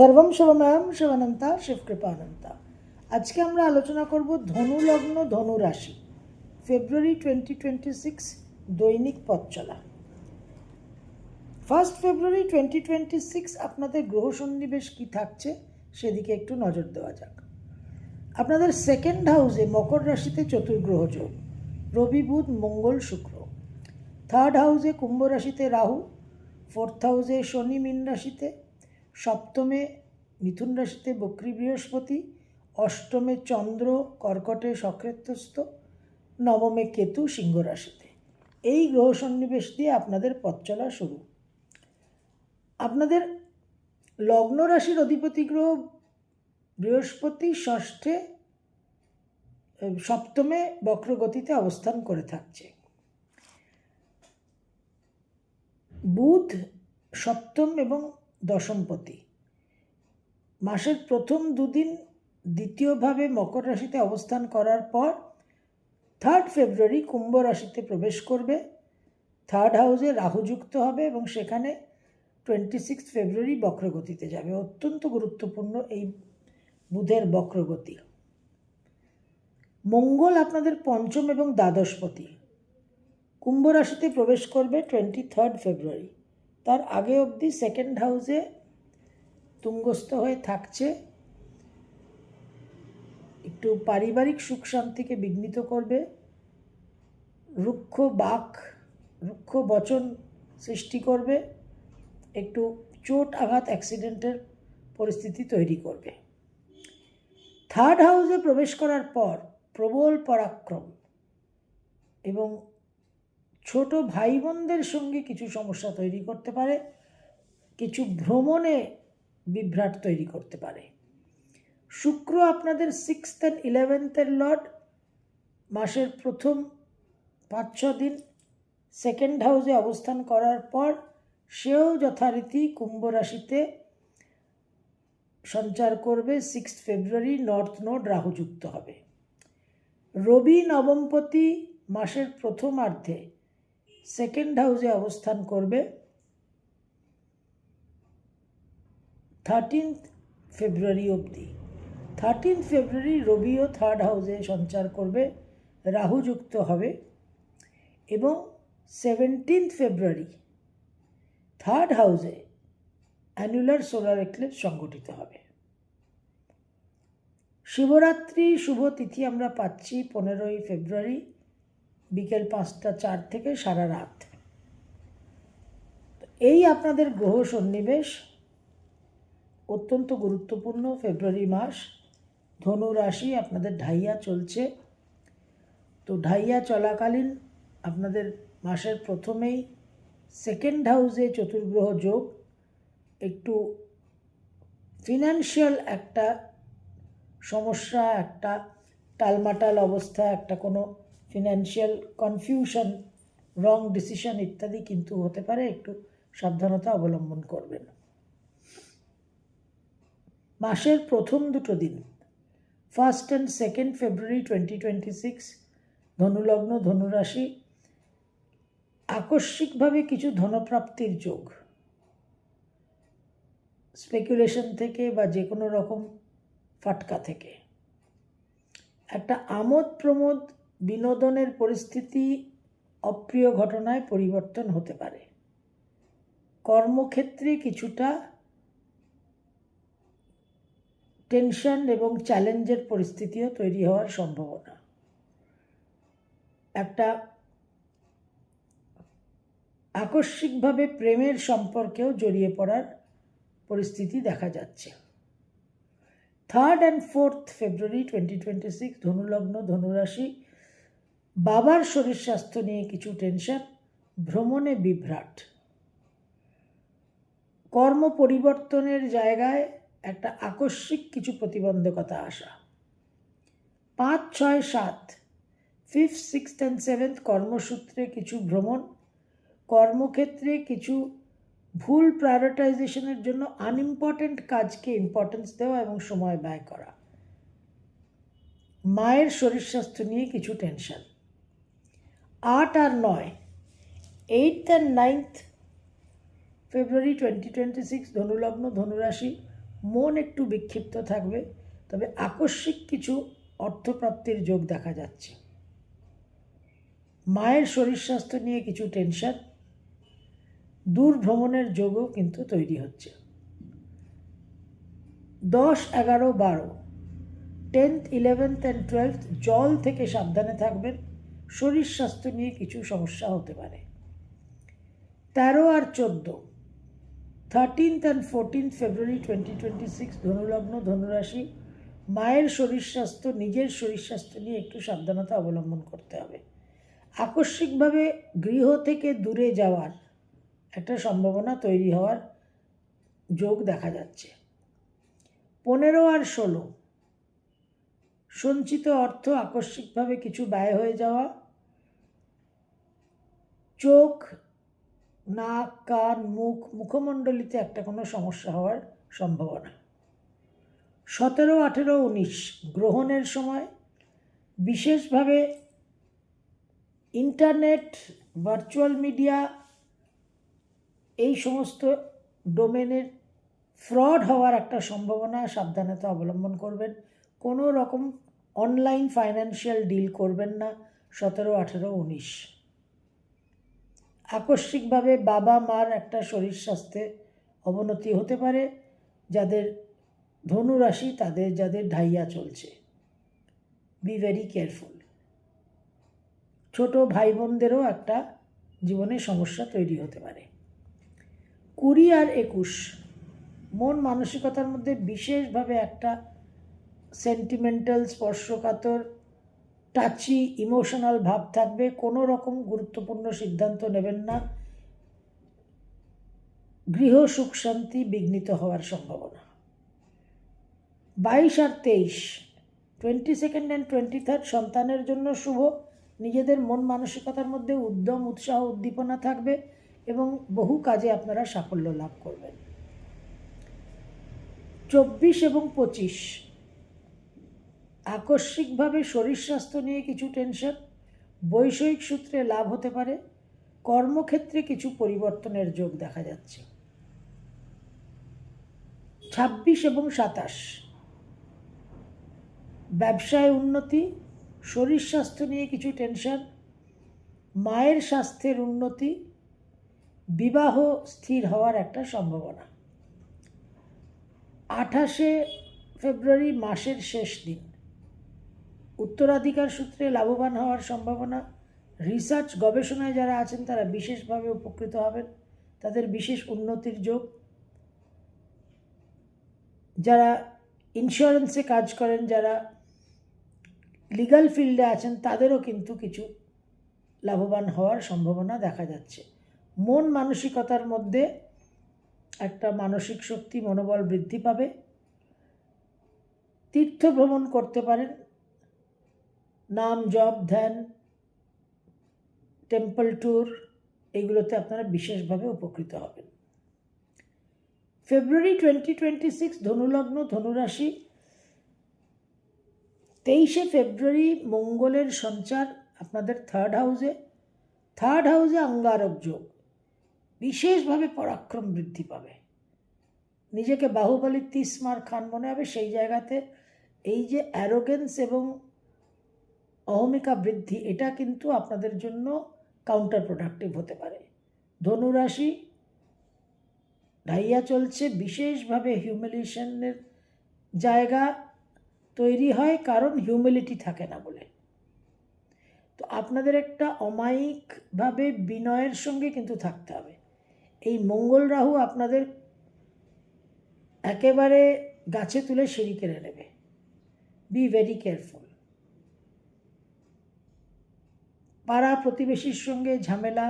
সর্বম শিবময়ম শিবানন্তা শিবকৃপানন্তা। আজকে আমরা আলোচনা করব ধনু লগ্ন ধনু রাশি ফেব্রুয়ারি টোয়েন্টি টোয়েন্টি সিক্স দৈনিক পথ চলা। First February twenty twenty six আপনাদের গ্রহ সন্নিবেশ কী থাকছে সেদিকে একটু নজর দেওয়া যাক। আপনাদের সেকেন্ড হাউসে মকর রাশিতে চতুর্গ্রহ যোগ, রবি, বুধ, মঙ্গল, শুক্র। থার্ড হাউসে কুম্ভ রাশিতে রাহু ফোর্থ হাউসে শনি, মীন রাশিতে সপ্তমে মিথুন রাশিতে বক্রী বৃহস্পতি, অষ্টমে চন্দ্র, কর্কটে সক্রেতস্থ, নবমে কেতু সিংহ রাশিতে। এই গ্রহ সন্নিবেশ দিয়ে আপনাদের পথ চলা শুরু। আপনাদের লগ্ন রাশির অধিপতি গ্রহ বৃহস্পতি ষষ্ঠে সপ্তমে বক্রগতিতে অবস্থান করে থাকছে। বুধ সপ্তম এবং দশমপতি। মাসের প্রথম দুদিন দ্বিতীয়ভাবে মকর রাশিতে অবস্থান করার পর থার্ড ফেব্রুয়ারি কুম্ভ রাশিতে প্রবেশ করবে। থার্ড হাউসে রাহু যুক্ত হবে এবং সেখানে টোয়েন্টি সিক্স ফেব্রুয়ারি বক্রগতিতে যাবে। অত্যন্ত গুরুত্বপূর্ণ এই বুধের বক্রগতি। মঙ্গল আপনাদের পঞ্চম এবং দ্বাদশপতি। কুম্ভ রাশিতে প্রবেশ করবে টোয়েন্টি থার্ড ফেব্রুয়ারি তার আগে অবধি সেকেন্ড হাউসে তুঙ্গস্থ হয়ে থাকছে। একটু পারিবারিক সুখ শান্তিকে বিঘ্নিত করবে। রুক্ষ বাক, রুক্ষ বচন সৃষ্টি করবে। একটু চোট আঘাত অ্যাক্সিডেন্টের পরিস্থিতি তৈরি করবে। থার্ড হাউসে প্রবেশ করার পর প্রবল পরাক্রম এবং ছোট ভাই বোনদের সঙ্গে কিছু সমস্যা তৈরি করতে পারে, কিছু ভ্রমণে বিভ্রাট তৈরি করতে পারে। শুক্র আপনাদের সিক্সথ অ্যান্ড ইলেভেন্থের লর্ড, মাসের প্রথম পাঁচ ছ দিন সেকেন্ড হাউসে অবস্থান করার পর সেও যথারীতি কুম্ভ রাশিতে সঞ্চার করবে। সিক্স ফেব্রুয়ারি নর্থ নোড রাহুযুক্ত হবে। রবি নবমপতি মাসের প্রথমার্ধে সেকেন্ড হাউসে অবস্থান করবে। থার্টিন্থ ফেব্রুয়ারি অবধি। থার্টিন্থ ফেব্রুয়ারি রবিও থার্ড হাউসে সঞ্চার করবে, রাহু যুক্ত হবে এবং সেভেন্টিন্থ ফেব্রুয়ারি থার্ড হাউসে অ্যানুলার সোলার এক্লিপস সংগঠিত হবে। শিবরাত্রি শুভ তিথি আমরা পাচ্ছি পনেরোই ফেব্রুয়ারি বিকেল পাঁচটা চার থেকে সারা রাত। এই আপনাদের গ্রহ সন্নিবেশ অত্যন্ত গুরুত্বপূর্ণ ফেব্রুয়ারি মাস। ধনু রাশি আপনাদের ঢাইয়া চলছে। তো ঢাইয়া চলাকালীন আপনাদের মাসের প্রথমেই সেকেন্ড হাউসে চতুর্গ্রহ যোগ। একটু ফিনান্সিয়াল একটা সমস্যা, একটা টালমাটাল অবস্থা, একটা কোনো ফিনান্সিয়াল কনফিউশন রং ডিসিশন ইত্যাদি কিন্তু হতে পারে, একটু সাবধানতা অবলম্বন করবেন। মাসের প্রথম দুটো দিন first and second February twenty twenty six ধনুলগ্ন ধনুরাশি, আকস্মিকভাবে কিছু ধনপ্রাপ্তির যোগ। স্পেকুলেশন থেকে বা যে কোনো রকম ফাটকা থেকে। একটা আমোদ প্রমোদ বিনোদনের পরিস্থিতি অপ্রিয় ঘটনায় পরিবর্তন হতে পারে। কর্মক্ষেত্রে কিছুটা টেনশন এবং চ্যালেঞ্জের পরিস্থিতিও তৈরি হওয়ার সম্ভাবনা। একটা আকস্মিকভাবে প্রেমের সম্পর্কেও জড়িয়ে পড়ার পরিস্থিতি দেখা যাচ্ছে। Third and fourth February twenty twenty six ধনুলগ্ন ধনুরাশি বাবার শরীর স্বাস্থ্য নিয়ে কিছু টেনশন ভ্রমণে বিভ্রাট। কর্ম পরিবর্তনের জায়গায় একটা আকস্মিক কিছু প্রতিবন্ধকতা আসা। পাঁচ, ছয়, সাত ফিফথ সিক্সথ অ্যান্ড সেভেন্থ কর্মসূত্রে কিছু ভ্রমণ, কর্মক্ষেত্রে কিছু ভুল প্রায়োরিটাইজেশনের জন্য আনইম্পর্ট্যান্ট কাজকে ইম্পর্টেন্স দেওয়া এবং সময় ব্যয় করা। মায়ের শরীর স্বাস্থ্য নিয়ে কিছু টেনশন আট আর নয়। Eight and ninth February twenty twenty six ধনুলগ্ন ধনুরাশি, মন একটু বিক্ষিপ্ত থাকবে, তবে আকস্মিক কিছু অর্থপ্রাপ্তির যোগ দেখা যাচ্ছে। মায়ের শরীর স্বাস্থ্য নিয়ে কিছু টেনশন দূর ভ্রমণের যোগও কিন্তু তৈরি হচ্ছে। দশ, এগারো, বারো টেন্থ ইলেভেন্থ অ্যান্ড টুয়েলভ জল থেকে সাবধানে থাকবেন। শরীর স্বাস্থ্য নিয়ে কিছু সমস্যা হতে পারে। তেরো আর চোদ্দ thirteenth and fourteenth February twenty twenty six ধনুলগ্ন ধনুরাশি, মায়ের শরীর স্বাস্থ্য, নিজের শরীর স্বাস্থ্য নিয়ে একটু সাবধানতা অবলম্বন করতে হবে। আকস্মিকভাবে গৃহ থেকে দূরে যাওয়ার একটা সম্ভাবনা তৈরি হওয়ার যোগ দেখা যাচ্ছে। পনেরো আর ষোলো, সঞ্চিত অর্থ, আকস্মিকভাবে কিছু ব্যয় হয়ে যাওয়া চোখ, নাক, কান, মুখ মুখমণ্ডলিতে একটা কোনো সমস্যা হওয়ার সম্ভাবনা। সতেরো, আঠেরো, উনিশ গ্রহণের সময় বিশেষভাবে ইন্টারনেট, ভার্চুয়াল মিডিয়া এই সমস্ত ডোমেনের ফ্রড হওয়ার একটা সম্ভাবনা সাবধানতা অবলম্বন করবেন। কোনো রকম অনলাইন ফাইন্যান্সিয়াল ডিল করবেন না। সতেরো, আঠেরো, উনিশ আকস্মিকভাবে বাবা মার একটা শরীর স্বাস্থ্যে অবনতি হতে পারে, যাদের ধনুরাশি, তাদের যাদের ঢাইয়া চলছে। বি ভেরি কেয়ারফুল ছোট ভাই বোনদেরও একটা জীবনে সমস্যা তৈরি হতে পারে। কুড়ি আর একুশ, মন মানসিকতার মধ্যে বিশেষভাবে একটা সেন্টিমেন্টাল স্পর্শকাতর টাচি, ইমোশনাল ভাব থাকবে, কোনো রকম গুরুত্বপূর্ণ সিদ্ধান্ত নেবেন না। গৃহ সুখ শান্তি বিঘ্নিত হওয়ার সম্ভাবনা। বাইশ আর তেইশ twenty second and twenty third সন্তানের জন্য শুভ। নিজেদের মন মানসিকতার মধ্যে উদ্যম, উৎসাহ, উদ্দীপনা থাকবে এবং বহু কাজে আপনারা সাফল্য লাভ করবেন। চব্বিশ এবং পঁচিশ আকস্মিকভাবে শরীর স্বাস্থ্য নিয়ে কিছু টেনশন বৈষয়িক সূত্রে লাভ হতে পারে, কর্মক্ষেত্রে কিছু পরিবর্তনের যোগ দেখা যাচ্ছে। ছাব্বিশ এবং সাতাশ। ব্যবসায় উন্নতি, শরীর স্বাস্থ্য নিয়ে কিছু টেনশন মায়ের স্বাস্থ্যের উন্নতি, বিবাহ স্থির হওয়ার একটা সম্ভাবনা। আঠাশে ফেব্রুয়ারি মাসের শেষ দিন। উত্তরাধিকার সূত্রে লাভবান হওয়ার সম্ভাবনা রিসার্চ গবেষণায় যারা আছেন তারা বিশেষভাবে উপকৃত হবেন। তাদের বিশেষ উন্নতির যোগ। যারা ইন্স্যুরেন্সে কাজ করেন, যারা লিগাল ফিল্ডে আছেন, তাদেরও কিন্তু কিছু লাভবান হওয়ার সম্ভাবনা দেখা যাচ্ছে। মন মানসিকতার মধ্যে একটা মানসিক শক্তি, মনোবল বৃদ্ধি পাবে। তীর্থ ভ্রমণ করতে পারেন। নাম জপ ধ্যান টেম্পল ট্যুর এগুলোতে আপনারা বিশেষভাবে উপকৃত হবেন। ফেব্রুয়ারি টোয়েন্টি টোয়েন্টি সিক্স ধনুলগ্ন, ধনুরাশি, তেইশে ফেব্রুয়ারি, মঙ্গলের সঞ্চার আপনাদের থার্ড হাউসে থার্ড হাউসে অঙ্গারক যোগ, বিশেষভাবে পরাক্রম বৃদ্ধি পাবে। নিজেকে বাহুবলী তিসমার খান মনে হবে, সেই জায়গাতে এই যে অ্যারোগেন্স এবং অহমিকা বৃদ্ধি, এটা কিন্তু আপনাদের জন্য কাউন্টার প্রোডাক্টিভ হতে পারে। ধনুরাশি, ঢাইয়া চলছে, বিশেষভাবে হিউমিলিয়েশনের জায়গা তৈরি হয়, কারণ হিউমিলিটি থাকে না বলে। তো আপনাদের একটা অমায়িকভাবে বিনয়ের সঙ্গে কিন্তু থাকতে হবে। এই মঙ্গল রাহু আপনাদের একেবারে গাছে তুলে সিঁড়ি কেড়ে নেবে। বি ভেরি কেয়ারফুল পাড়া প্রতিবেশীর সঙ্গে ঝামেলা,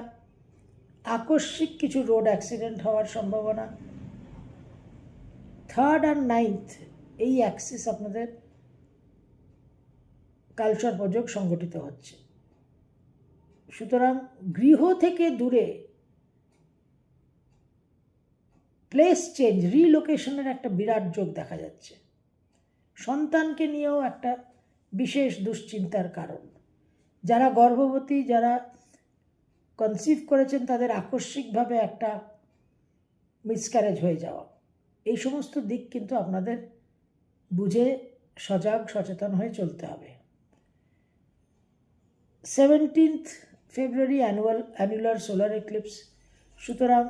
আকস্মিক কিছু রোড অ্যাক্সিডেন্ট হওয়ার সম্ভাবনা। থার্ড আর নাইন্থ এই অ্যাক্সিস আপনাদের কালচার প্রযোগ সংগঠিত হচ্ছে। সুতরাং গৃহ থেকে দূরে প্লেস চেঞ্জ রিলোকেশনের একটা বিরাট যোগ দেখা যাচ্ছে। সন্তানকে নিয়েও একটা বিশেষ দুশ্চিন্তার কারণ। যারা গর্ভবতী, যারা কনসিভ করেছেন, তাদের আকস্মিকভাবে একটা মিসক্যারেজ হয়ে যাওয়া। এই সমস্ত দিক কিন্তু আপনাদের বুঝে সজাগ, সচেতন হয়ে চলতে হবে। Seventeenth February annual annular solar eclipse সুতরাং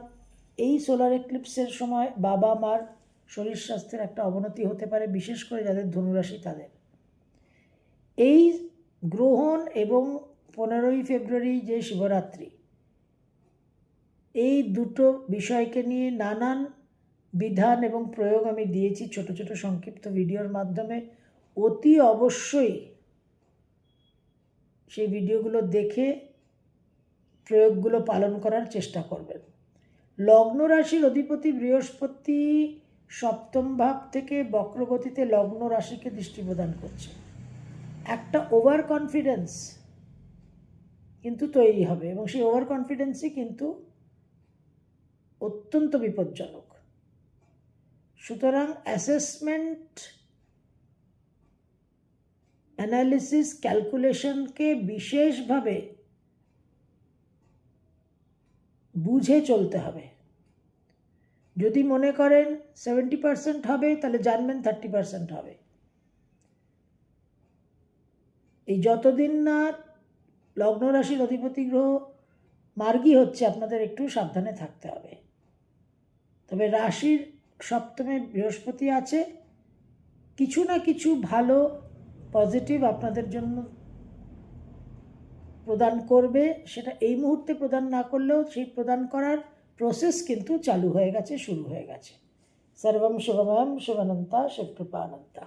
এই সোলার এক্লিপসের সময় বাবা মার শরীর স্বাস্থ্যের একটা অবনতি হতে পারে, বিশেষ করে যাদের ধনুরাশি তাদের। এই গ্রহণ এবং পনেরোই ফেব্রুয়ারি যে শিবরাত্রি। এই দুটো বিষয়কে নিয়ে নানান বিধান এবং প্রয়োগ আমি দিয়েছি ছোট ছোট সংক্ষিপ্ত ভিডিওর মাধ্যমে। অতি অবশ্যই সেই ভিডিওগুলো দেখে প্রয়োগগুলো পালন করার চেষ্টা করবেন। লগ্ন রাশির অধিপতি বৃহস্পতি সপ্তম ভাব থেকে বক্রগতিতে লগ্ন রাশিকে দৃষ্টি প্রদান করছে। একটা ওভার কনফিডেন্স কিন্তু তৈরি হবে এবং সেই ওভার কনফিডেন্সই কিন্তু অত্যন্ত বিপজ্জনক। সুতরাং অ্যাসেসমেন্ট অ্যানালিসিস ক্যালকুলেশনকে বিশেষভাবে বুঝে চলতে হবে। যদি মনে করেন সেভেন্টি পার্সেন্ট হবে, তাহলে জানবেন থার্টি পার্সেন্ট হবে। এই যতদিন না লগ্ন রাশির অধিপতি গ্রহ, মার্গী হচ্ছে আপনাদের একটু সাবধানে থাকতে হবে। তবে রাশির সপ্তমে বৃহস্পতি আছে, কিছু না কিছু ভালো, পজিটিভ আপনাদের জন্য প্রদান করবে। সেটা এই মুহূর্তে প্রদান না করলেও সেই প্রদান করার প্রসেস কিন্তু চালু হয়ে গেছে, শুরু হয়ে গেছে। সর্বম শুভময়ম শুভনন্তা, শিবকৃপানন্তা।